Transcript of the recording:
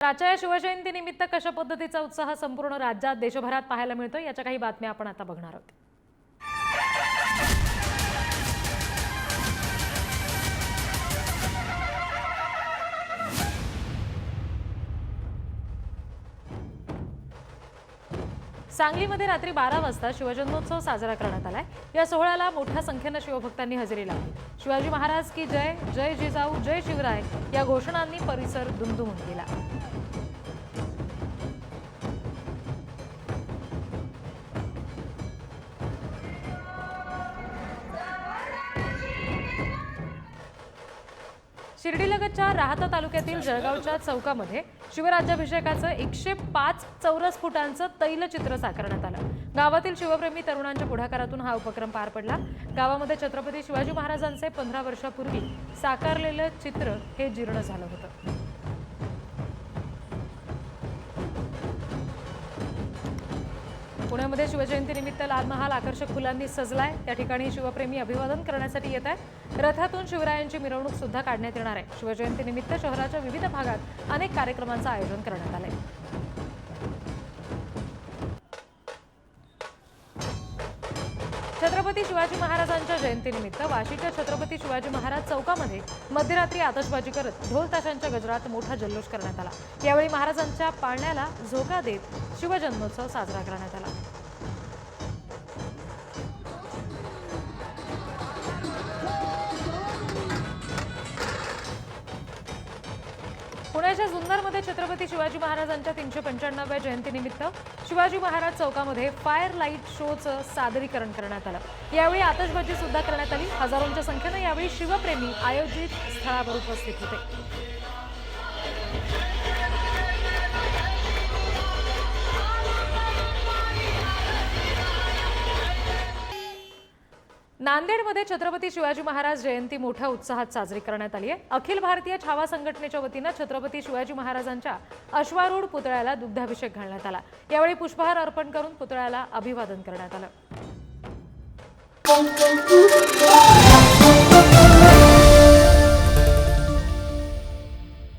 आजच्या या शिवजयंतीनिमित्त कशा पद्धतीचा उत्साह संपूर्ण राज्यात देशभरात पाहायला मिळतो याच्या काही बातम्या आपण आता बघणार आहोत. सांगलीमध्ये रात्री बारा वाजता शिवजन्मोत्सव साजरा करण्यात आलाय. या सोहळ्याला मोठ्या संख्येनं शिवभक्तांनी हजेरी लावली. शिवाजी महाराज की जय जय जिजाऊ जय शिवराय या घोषणांनी परिसर दुमदुमून गेला. शिर्डीलगतच्या राहता तालुक्यातील जळगावच्या चौकामध्ये शिवराज्याभिषेकाचं एकशे पाच चौरस फुटांचं तैलचित्र साकारण्यात आलं. गावातील शिवप्रेमी तरुणांच्या पुढाकारातून हा उपक्रम पार पडला. गावामध्ये छत्रपती शिवाजी महाराजांचे पंधरा वर्षापूर्वी साकारलेलं चित्र हे जीर्ण झालं होतं. पुण्यामध्ये शिवजयंतीनिमित्त लाल महाल आकर्षक फुलांनी सजलाय. त्या ठिकाणी शिवप्रेमी अभिवादन करण्यासाठी येत आहेत. रथातून शिवरायांची मिरवणूक सुद्धा काढण्यात येणार आहे. शिवजयंतीनिमित्त शहराच्या विविध भागात अनेक कार्यक्रमांचं आयोजन करण्यात आलं आहे छत्रपती शिवाजी महाराजांच्या जयंतीनिमित्त वाशीच्या छत्रपती शिवाजी महाराज चौकामध्ये मध्यरात्री आतषबाजी करत ढोल ताशांच्या गजरात मोठा जल्लोष करण्यात आला. यावेळी महाराजांच्या पाळण्याला झोका देत शिवजन्मोत्सव साजरा करण्यात आला. पुण्याच्या जुन्नरमध्ये छत्रपती शिवाजी महाराजांच्या तीनशे पंच्याण्णव्या जयंतीनिमित्त शिवाजी महाराज चौकामध्ये फायर लाइट शोचं सादरीकरण करण्यात आलं. यावेळी आतषबाजी सुद्धा करण्यात आली. हजारोंच्या संख्येनं यावेळी शिवप्रेमी आयोजित स्थळावर उपस्थित होते. नांदेडमध्ये छत्रपती शिवाजी महाराज जयंती मोठ्या उत्साहात साजरी करण्यात आली आहे. अखिल भारतीय छावा संघटनेच्या वतीनं छत्रपती शिवाजी महाराजांच्या अश्वारूढ पुतळ्याला दुग्धाभिषेक घालण्यात आला. यावेळी पुष्पहार अर्पण करून पुतळ्याला अभिवादन करण्यात आलं.